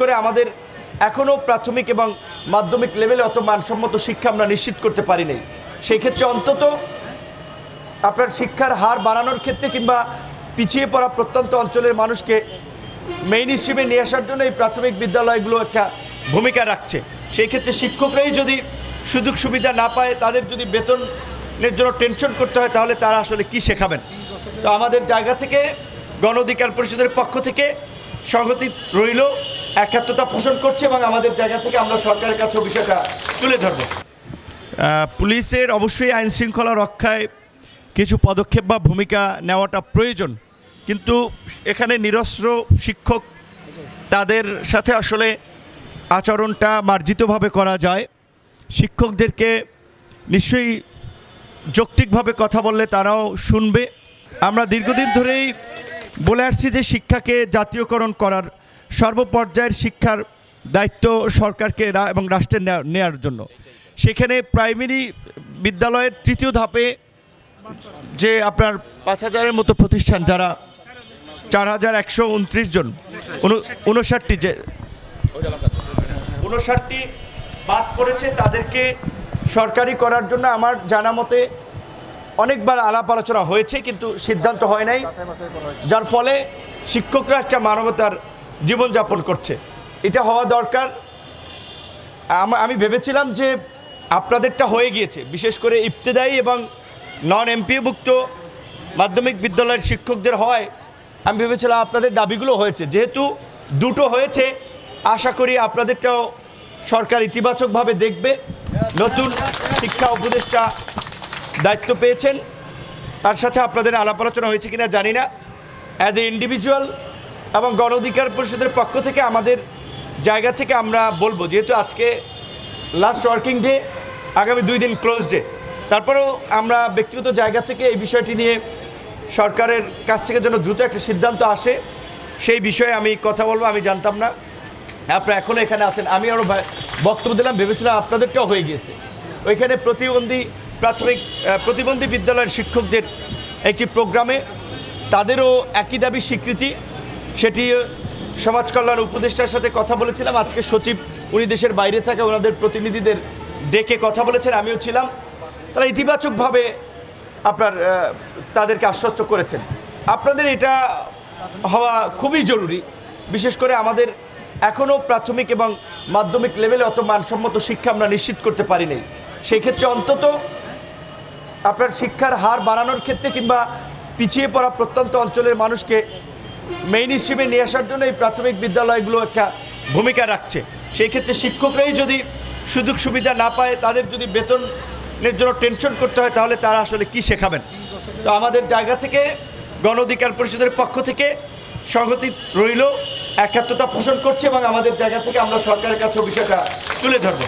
করে আমাদের এখনও প্রাথমিক এবং মাধ্যমিক লেভেলে অত মানসম্মত শিক্ষা আমরা নিশ্চিত করতে পারি নাই সেই ক্ষেত্রে অন্তত আপনার শিক্ষার হার বাড়ানোর ক্ষেত্রে কিংবা পিছিয়ে পড়া প্রত্যন্ত অঞ্চলের মানুষকে মেইন স্ট্রিমে নিয়ে আসার জন্য এই প্রাথমিক বিদ্যালয়গুলো একটা ভূমিকা রাখছে। সেই ক্ষেত্রে শিক্ষকরাই যদি সুযোগ সুবিধা না পায়, তাদের যদি বেতনের জন্য টেনশন করতে হয়, তাহলে তারা আসলে কি শেখাবেন? তো আমাদের জায়গা থেকে গণ অধিকার পরিষদের পক্ষ থেকে সংহতি রইল। একাত্মতা পোষণ করছে এবং আমাদের জায়গা থেকে আমরা সরকারের কাছেও বিষয়টা তুলে ধরবো। পুলিশের অবশ্যই আইন শৃঙ্খলা রক্ষায় কিছু পদক্ষেপ বা ভূমিকা নেওয়াটা প্রয়োজন। কিন্তু এখানে নিরস্ত্র শিক্ষক তাদের সাথে আসলে আচরণটা মার্জিতভাবে করা যায়। শিক্ষকদেরকে নিশ্চয়ই যৌক্তিকভাবে কথা বললে তারাও শুনবে। আমরা দীর্ঘদিন ধরেই বলে আসছি যে শিক্ষাকে জাতীয়করণ করার সর্বপর্যায়ের শিক্ষার দায়িত্ব সরকারকে এবং রাষ্ট্রের নেয়া- নেয়ার জন্য। সেখানে প্রাইমারি বিদ্যালয়ের তৃতীয় ধাপে যে আপনার পাঁচ হাজারের মতো প্রতিষ্ঠান যারা, চার হাজার একশো উনত্রিশ জন, উন- উনষাটটি যে, উনষাটটি বাদ পড়েছে তাদেরকে সরকারি করার জন্য আমার জানা মতে অনেকবার আলাপ আলোচনা হয়েছে কিন্তু সিদ্ধান্ত হয় নাই। যার ফলে শিক্ষকরা একটা মানবতার জীবনযাপন করছে। এটা হওয়া দরকার। আমি ভেবেছিলাম যে আপনাদেরটা হয়ে গিয়েছে। বিশেষ করে ইবতেদায়ী এবং নন এমপিভুক্ত মাধ্যমিক বিদ্যালয়ের শিক্ষকদের হয় আমি ভেবেছিলাম আপনাদের দাবিগুলো হয়েছে। যেহেতু দুটো হয়েছে, আশা করি আপনাদেরটাও সরকার ইতিবাচকভাবে দেখবে। নতুন শিক্ষা উপদেষ্টা দায়িত্ব পেয়েছেন। তার সাথে আপনাদের আলাপ আলোচনা হয়েছে কিনা জানি না। অ্যাজ এ ইন্ডিভিজুয়াল এবং গণ অধিকার পরিষদের পক্ষ থেকে আমাদের জায়গা থেকে আমরা বলব, যেহেতু আজকে লাস্ট ওয়ার্কিং ডে আগামী দুই দিন ক্লোজ ডে তারপরেও আমরা ব্যক্তিগত জায়গা থেকে এই বিষয়টি নিয়ে সরকারের কাছ থেকে যেন দ্রুত একটা সিদ্ধান্ত আসে, সেই বিষয়ে আমি কথা বলব, আমি জানতাম না। আপনারা এখনও এখানে আছেন, আমি আরও বক্তব্য দিলাম, ভেবেছিলাম আপনাদেরটাও হয়ে গিয়েছে। ওইখানে প্রতিবন্ধী প্রাথমিক প্রতিবন্ধী বিদ্যালয়ের শিক্ষকদের একটি প্রোগ্রামে তাদেরও একই দাবি স্বীকৃতি সেটি সমাজ কল্যাণ উপদেষ্টার সাথে কথা বলেছিলাম। আজকে সচিব, উনি দেশের বাইরে থাকা, ওনাদের প্রতিনিধিদের ডেকে কথা বলেছেন, আমিও ছিলাম। তারা ইতিবাচকভাবে আপনার তাদেরকে আশ্বস্ত করেছেন। আপনাদের এটা হওয়া খুবই জরুরি। বিশেষ করে আমাদের এখনও প্রাথমিক এবং মাধ্যমিক লেভেলে অত মানসম্মত শিক্ষা আমরা নিশ্চিত করতে পারি নাই। সেই ক্ষেত্রে অন্তত আপনার শিক্ষার হার বাড়ানোর ক্ষেত্রে কিংবা পিছিয়ে পড়া প্রত্যন্ত অঞ্চলের মানুষকে মেইন স্ট্রিমে নিয়ে আসার জন্য এই প্রাথমিক বিদ্যালয়গুলো একটা ভূমিকা রাখছে। সেই ক্ষেত্রে শিক্ষকরাই যদি সুযোগ সুবিধা না পায়, তাদের যদি বেতনের জন্য টেনশন করতে হয়, তাহলে তারা আসলে কি শেখাবেন? তো আমাদের জায়গা থেকে গণ অধিকার পরিষদের পক্ষ থেকে সংহতি রইল, একাত্মতা পোষণ করছে এবং আমাদের জায়গা থেকে আমরা সরকারের কাছেও বিষয়টা তুলে ধরবো।